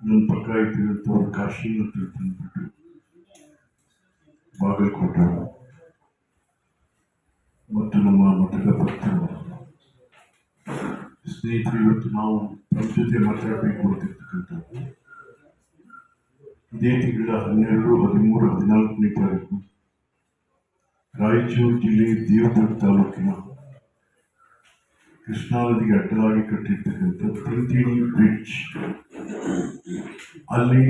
ನನ್ನ ಪಕ್ಕ ಇದ್ದಿರುವಂಥವ್ರು ಕಾಶಿ ಮತ್ತು ತಂದ್ಬಿಟ್ಟು ಬಾಗಲಕೋಟೆ ಮತ್ತು ನಮ್ಮ ಮಠದ ಭಕ್ತರು ಸ್ನೇಹಿತರು, ಇವತ್ತು ನಾವು ನಮ್ಮ ಜೊತೆ ಮಾತಾಡಬೇಕು ಅಂತಿರ್ತಕ್ಕಂಥದ್ದು ಇದೇ ತಿಂಗಳ ಹನ್ನೆರಡು, ಹದಿಮೂರು, ಹದಿನಾಲ್ಕನೇ ತಾರೀಕು ರಾಯಚೂರು ಜಿಲ್ಲೆ ದೇವದುರ್ಗ ತಾಲೂಕಿನ ಕೃಷ್ಣಾ ನದಿಗೆ ಅಡ್ಡಲಾಗಿ ಕಟ್ಟಿರ್ತಕ್ಕಂಥ ತಿಂತಿಣಿ ಬ್ರಿಡ್ಜ್ ಅಲ್ಲಿ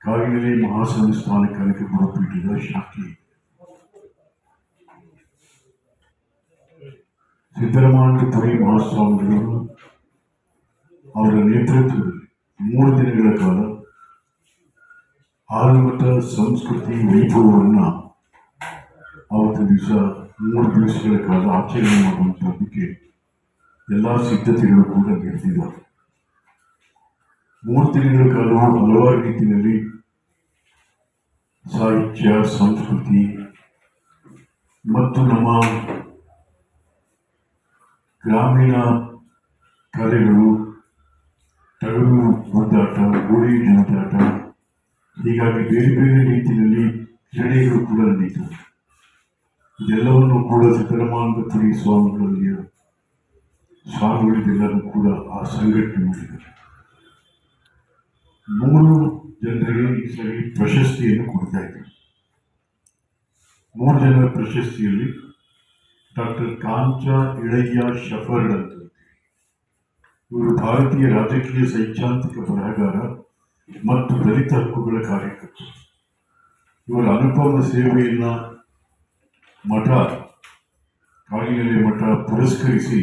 ಕಾಗಿನೆಲೆ ಮಹಾಸಂಸ್ಥಾನ ಕನಕ ಗುರುಪೀಠದ ಶಾಖೆ. ಸಿದ್ದರಾಮಯ್ಯ ಮಹಾಸ್ವಾಮಿಗಳು ಅವರ ನೇತೃತ್ವದಲ್ಲಿ ಮೂರು ದಿನಗಳ ಕಾಲ ಆಲಮಠ ಸಂಸ್ಕೃತಿ ವೈಭವವನ್ನು ಅವತ್ತು ದಿವಸ ಮೂರು ದಿವಸಗಳ ಕಾಲ ಆಚರಣೆ ಮಾಡುವಂಥದ್ದಕ್ಕೆ ಎಲ್ಲ ಸಿದ್ಧತೆಗಳು ಕೂಡ ನಡೆದಿದ್ದಾವೆ ಮೂರು ತಿಂಗಳ ಕಾಲ ಹಲವಾರು ರೀತಿಯಲ್ಲಿ ಸಾಹಿತ್ಯ, ಸಂಸ್ಕೃತಿ ಮತ್ತು ನಮ್ಮ ಗ್ರಾಮೀಣ ಕಲೆಗಳು ತಗಡು ಒದ್ದಾಟ ಗೋಳಿ ಜನದಾಟ ಹೀಗಾಗಿ ಬೇರೆ ಬೇರೆ ರೀತಿಯಲ್ಲಿ ಕ್ರೀಡೆಗಳು ಕೂಡ ನಡೀತವೆ ಇದೆಲ್ಲವನ್ನು ಕೂಡ ಸಿದ್ದರಾಮಾನಂದಪುರಿ ಸ್ವಾಮಿಗಳಲ್ಲಿಯ ಸ್ವಾಮಿಗಳಿಗೆಲ್ಲರೂ ಕೂಡ ಆ ಸಂಘಟನೆ ಮಾಡಿದ್ದಾರೆ. ಮೂರು ಜನರಿಗೆ ಈ ಸರಿ ಪ್ರಶಸ್ತಿಯನ್ನು ಕೊಡ್ತಾ ಇದ್ದರು. ಮೂರು ಜನರ ಪ್ರಶಸ್ತಿಯಲ್ಲಿ ಡಾಕ್ಟರ್ ಕಾಂಚ ಇಳಯ್ಯ ಶಫರ್ಡ್ ಅಂತ ಇವರು ಭಾರತೀಯ ರಾಜಕೀಯ ಸೈದ್ಧಾಂತಿಕ ಬರಹಗಾರ ಮತ್ತು ದಲಿತ ಹಕ್ಕುಗಳ ಕಾರ್ಯಕರ್ತರು. ಇವರ ಅನುಪಮ ಸೇವೆಯನ್ನ ಮಠ ಕಾಗಿನೆಲೆ ಮಠ ಪುರಸ್ಕರಿಸಿ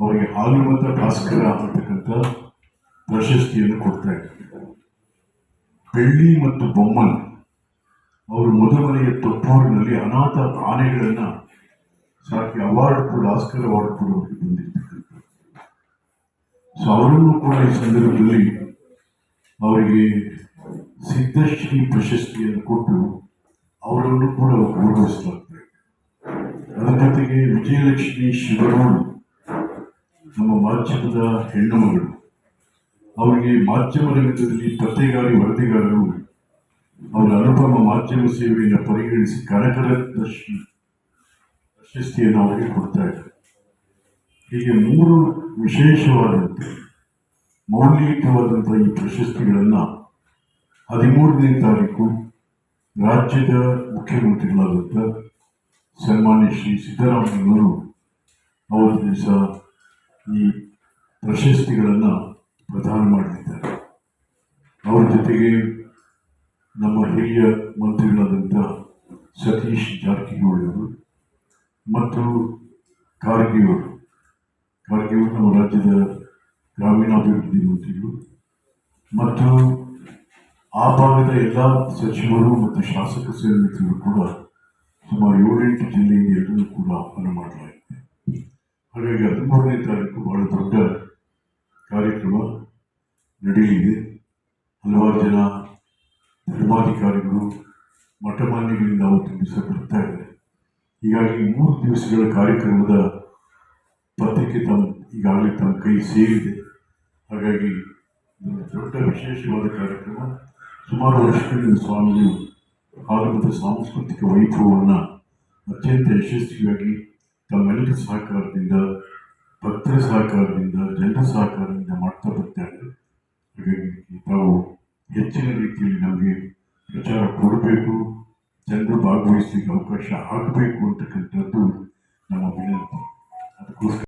ಅವರಿಗೆ ಹಾಲುಮತ ಭಾಸ್ಕರ ಅಂತಕ್ಕಂಥ ಪ್ರಶಸ್ತಿಯನ್ನು ಕೊಡ್ತಾ ಇದ್ದಾರೆ. ಬೆಳ್ಳಿ ಮತ್ತು ಬೊಮ್ಮನ್ ಅವರು ಮೊದಮನೆಯ ತೊಪ್ಪೂರಿನಲ್ಲಿ ಅನಾಥ ಆನೆಗಳನ್ನು ಸಾಕಿ ಅವಾರ್ಡ್ ಕೂಡ, ಆಸ್ಕರ್ ಅವಾರ್ಡ್ ಕೂಡ ಅವರಿಗೆ ಬಂದಿರ್ತಕ್ಕಂಥ ಸೊ ಅವರನ್ನು ಕೂಡ ಈ ಸಂದರ್ಭದಲ್ಲಿ ಅವರಿಗೆ ಸಿದ್ಧಶ್ರೀ ಪ್ರಶಸ್ತಿಯನ್ನು ಕೊಟ್ಟು ಅವರನ್ನು ಕೂಡ ಗೌರವಿಸಲಾಗ್ತದೆ ಅದರ ಜೊತೆಗೆ ವಿಜಯಲಕ್ಷ್ಮಿ ಶಿವರೋಳು ನಮ್ಮ ಮಾಧ್ಯಮದ ಹೆಣ್ಣು ಮಗಳು ಅವರಿಗೆ ಮಾಧ್ಯಮ ರಂಗದಲ್ಲಿ ಪತ್ತೆಗಾರಿ ವರದಿಗಾರರು ಅವರ ಅನುಪಮ ಮಾಧ್ಯಮ ಸೇವೆಯನ್ನು ಪರಿಗಣಿಸಿ ಕನಕರತ್ನಶ್ರೀ ಪ್ರಶಸ್ತಿಯನ್ನು ಅವರಿಗೆ ಕೊಡ್ತಾ ಇದ್ದಾರೆ. ಹೀಗೆ ಮೂರು ವಿಶೇಷವಾದಂತೆ ಮೌಲ್ಯಯುತವಾದಂಥ ಈ ಪ್ರಶಸ್ತಿಗಳನ್ನು ಹದಿಮೂರನೇ ತಾರೀಕು ರಾಜ್ಯದ ಮುಖ್ಯಮಂತ್ರಿಗಳಾದಂಥ ಸನ್ಮಾನ್ಯ ಶ್ರೀ ಸಿದ್ದರಾಮಯ್ಯವರು ಅವರ ದಿವಸ ಈ ಪ್ರಶಸ್ತಿಗಳನ್ನು ಪ್ರದಾನ ಮಾಡಲಿದ್ದಾರೆ. ಅವರ ಜೊತೆಗೆ ನಮ್ಮ ಹಿರಿಯ ಮಂತ್ರಿಗಳಾದಂಥ ಸತೀಶ್ ಜಾರಕಿಹೊಳಿಯವರು ಮತ್ತು ಖಾರ್ಗೆಯವರು. ಖಾರ್ಗೆಯವರು ನಮ್ಮ ರಾಜ್ಯದ ಗ್ರಾಮೀಣಾಭಿವೃದ್ಧಿ ಮಂತ್ರಿಗಳು ಮತ್ತು ಆ ಭಾಗದ ಎಲ್ಲ ಸಚಿವರು ಮತ್ತು ಶಾಸಕ ಸೇರಿದ್ರು ಕೂಡ ಸುಮಾರು ಏಳೆಂಟು ಜಿಲ್ಲೆಯಿಂದ ಎಲ್ಲರೂ ಕೂಡ ಆಹ್ವಾನ ಮಾಡಲಾಗಿದೆ. ಹಾಗಾಗಿ ಹದಿಮೂರನೇ ತಾರೀಕು ಬಹಳ ದೊಡ್ಡ ಕಾರ್ಯಕ್ರಮ ನಡೆಯಲಿದೆ. ಹಲವಾರು ಜನ ಧರ್ಮಾಧಿಕಾರಿಗಳು, ಮಠಮಾನ್ಯಗಳಿಂದ ಅವತ್ತು ದಿವಸ ಬರ್ತಾ ಇದ್ದಾರೆ. ಹೀಗಾಗಿ ಮೂರು ದಿವಸಗಳ ಕಾರ್ಯಕ್ರಮದ ಪತ್ರಿಕೆ ತಮ್ಮ ಈಗಾಗಲೇ ತಮ್ಮ ಕೈ ಸೇರಿದೆ. ಹಾಗಾಗಿ ದೊಡ್ಡ ವಿಶೇಷವಾದ ಕಾರ್ಯಕ್ರಮ. ಸುಮಾರು ವರ್ಷಗಳಿಂದ ಸ್ವಾಮಿಗಳು ಭಾರತದ ಸಾಂಸ್ಕೃತಿಕ ವೈಭವವನ್ನು ಅತ್ಯಂತ ಯಶಸ್ವಿಯಾಗಿ ತಮ್ಮೆಲ್ಲರ ಸಹಕಾರದಿಂದ, ಭಕ್ತರ ಸಹಕಾರದಿಂದ, ಜನರ ಸಹಕಾರದಿಂದ ಮಾಡ್ತಾ ಬರ್ತಾರೆ ಹಾಗಾಗಿ ತಾವು ಹೆಚ್ಚಿನ ರೀತಿಯಲ್ಲಿ ನಮಗೆ ಪ್ರಚಾರ ಕೊಡಬೇಕು, ಜನರು ಭಾಗವಹಿಸಲಿಕ್ಕೆ ಅವಕಾಶ ಆಗಬೇಕು ಅಂತಕ್ಕಂಥದ್ದು ನಮ್ಮ ವಿನಂತಿ. ಅದಕ್ಕೋಸ್ಕರ